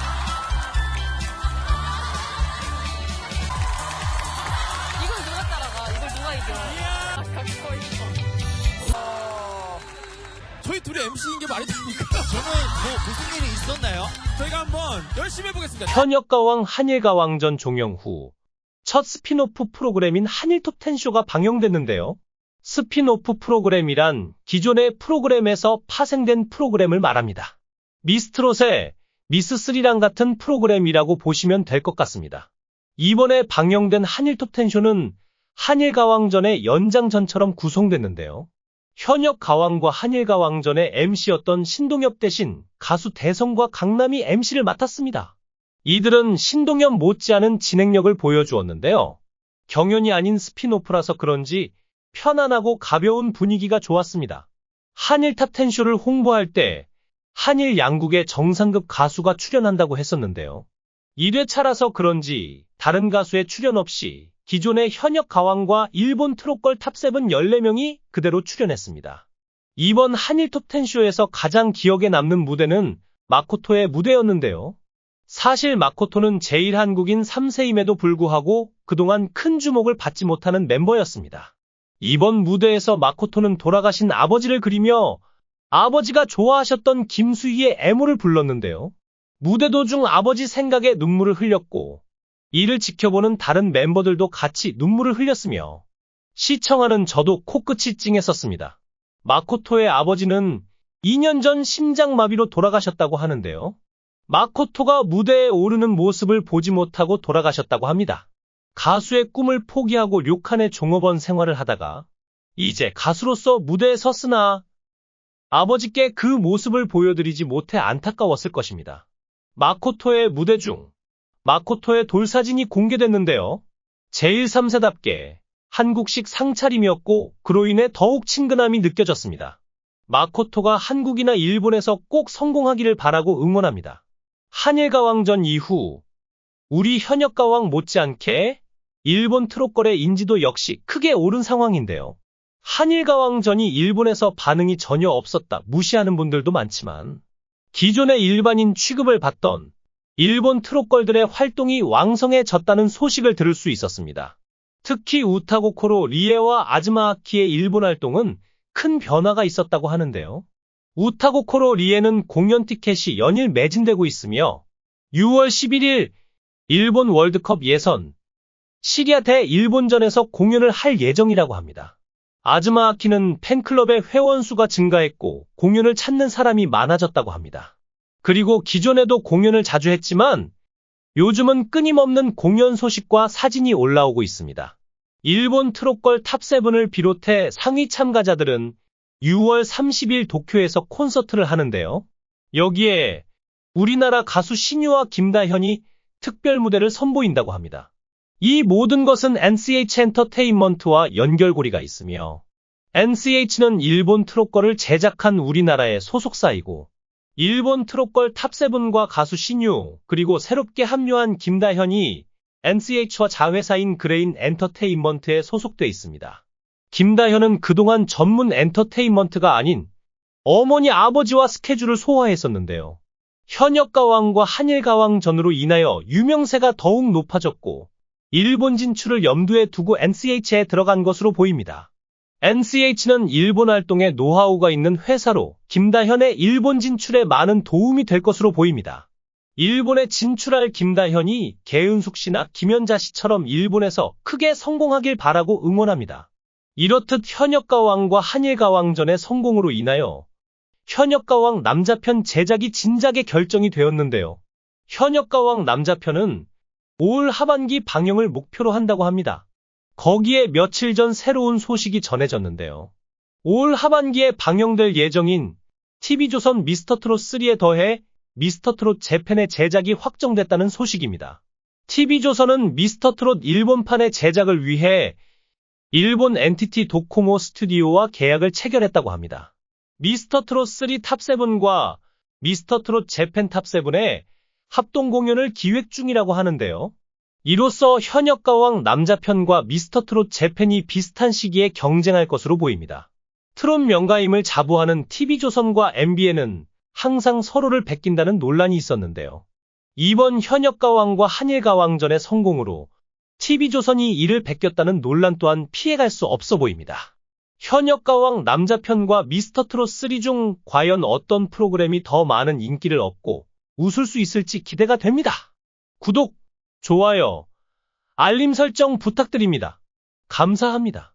아, 이걸 누가 따라가? 이걸 누가 이겨? 이야. 아. 저희 둘이 MC인 게 말이 됩니까? 저는 뭐 무슨 일이 있었나요? 저희가 한번 열심히 해보겠습니다. 현역가왕 한일가왕 전 종영 후 첫 스피노프 프로그램인 한일톱10쇼가 방영됐는데요. 스피노프 프로그램이란 기존의 프로그램에서 파생된 프로그램을 말합니다. 미스트롯의 미스3랑 같은 프로그램이라고 보시면 될 것 같습니다. 이번에 방영된 한일톱10쇼는 한일 가왕전의 연장전처럼 구성됐는데요. 현역 가왕과 한일 가왕전의 MC였던 신동엽 대신 가수 대성과 강남이 MC를 맡았습니다. 이들은 신동엽 못지않은 진행력을 보여주었는데요. 경연이 아닌 스피노프라서 그런지 편안하고 가벼운 분위기가 좋았습니다. 한일 탑10쇼를 홍보할 때 한일 양국의 정상급 가수가 출연한다고 했었는데요. 1회차라서 그런지 다른 가수의 출연 없이 기존의 현역 가왕과 일본 트롯걸 탑7 14명이 그대로 출연했습니다. 이번 한일 톱10쇼에서 가장 기억에 남는 무대는 마코토의 무대였는데요. 사실 마코토는 제1한국인 3세임에도 불구하고 그동안 큰 주목을 받지 못하는 멤버였습니다. 이번 무대에서 마코토는 돌아가신 아버지를 그리며 아버지가 좋아하셨던 김수희의 애모를 불렀는데요. 무대 도중 아버지 생각에 눈물을 흘렸고 이를 지켜보는 다른 멤버들도 같이 눈물을 흘렸으며 시청하는 저도 코끝이 찡했었습니다. 마코토의 아버지는 2년 전 심장마비로 돌아가셨다고 하는데요. 마코토가 무대에 오르는 모습을 보지 못하고 돌아가셨다고 합니다. 가수의 꿈을 포기하고 료칸의 종업원 생활을 하다가 이제 가수로서 무대에 섰으나 아버지께 그 모습을 보여드리지 못해 안타까웠을 것입니다. 마코토의 무대 중 마코토의 돌사진이 공개됐는데요. 제1, 3세답게 한국식 상차림이었고 그로 인해 더욱 친근함이 느껴졌습니다. 마코토가 한국이나 일본에서 꼭 성공하기를 바라고 응원합니다. 한일가왕전 이후 우리 현역가왕 못지않게 일본 트롯걸의 인지도 역시 크게 오른 상황인데요. 한일가왕전이 일본에서 반응이 전혀 없었다 무시하는 분들도 많지만 기존의 일반인 취급을 받던 일본 트롯걸들의 활동이 왕성해졌다는 소식을 들을 수 있었습니다. 특히 우타고코로 리에와 아즈마아키의 일본 활동은 큰 변화가 있었다고 하는데요. 우타고코로 리에는 공연 티켓이 연일 매진되고 있으며 6월 11일 일본 월드컵 예선 시리아 대 일본전에서 공연을 할 예정이라고 합니다. 아즈마아키는 팬클럽의 회원수가 증가했고 공연을 찾는 사람이 많아졌다고 합니다. 그리고 기존에도 공연을 자주 했지만 요즘은 끊임없는 공연 소식과 사진이 올라오고 있습니다. 일본 트롯걸 탑7을 비롯해 상위 참가자들은 6월 30일 도쿄에서 콘서트를 하는데요. 여기에 우리나라 가수 신유와 김다현이 특별 무대를 선보인다고 합니다. 이 모든 것은 NCH 엔터테인먼트와 연결고리가 있으며 NCH는 일본 트롯걸을 제작한 우리나라의 소속사이고 일본 트롯걸 탑7과 가수 신유 그리고 새롭게 합류한 김다현이 NCH와 자회사인 그레인 엔터테인먼트에 소속돼 있습니다. 김다현은 그동안 전문 엔터테인먼트가 아닌 어머니 아버지와 스케줄을 소화했었는데요. 현역 가왕과 한일 가왕전으로 인하여 유명세가 더욱 높아졌고 일본 진출을 염두에 두고 NCH에 들어간 것으로 보입니다. NCH는 일본 활동에 노하우가 있는 회사로 김다현의 일본 진출에 많은 도움이 될 것으로 보입니다. 일본에 진출할 김다현이 개은숙 씨나 김연자 씨처럼 일본에서 크게 성공하길 바라고 응원합니다. 이렇듯 현역 가왕과 한일 가왕전의 성공으로 인하여 현역 가왕 남자편 제작이 진작에 결정이 되었는데요. 현역 가왕 남자편은 올 하반기 방영을 목표로 한다고 합니다. 거기에 며칠 전 새로운 소식이 전해졌는데요. 올 하반기에 방영될 예정인 TV조선 미스터트롯 3에 더해 미스터트롯 재팬의 제작이 확정됐다는 소식입니다. TV조선은 미스터트롯 일본판의 제작을 위해 일본 엔티티 도코모 스튜디오와 계약을 체결했다고 합니다. 미스터트롯 3 탑7과 미스터트롯 재팬 탑7의 합동 공연을 기획 중이라고 하는데요. 이로써 현역 가왕 남자편과 미스터트롯 재팬이 비슷한 시기에 경쟁할 것으로 보입니다. 트롯 명가임을 자부하는 TV조선과 MBN은 항상 서로를 베낀다는 논란이 있었는데요. 이번 현역 가왕과 한일 가왕전의 성공으로 TV조선이 이를 베꼈다는 논란 또한 피해갈 수 없어 보입니다. 현역 가왕 남자편과 미스터트롯 3 중 과연 어떤 프로그램이 더 많은 인기를 얻고 웃을 수 있을지 기대가 됩니다. 구독, 좋아요, 알림 설정 부탁드립니다. 감사합니다.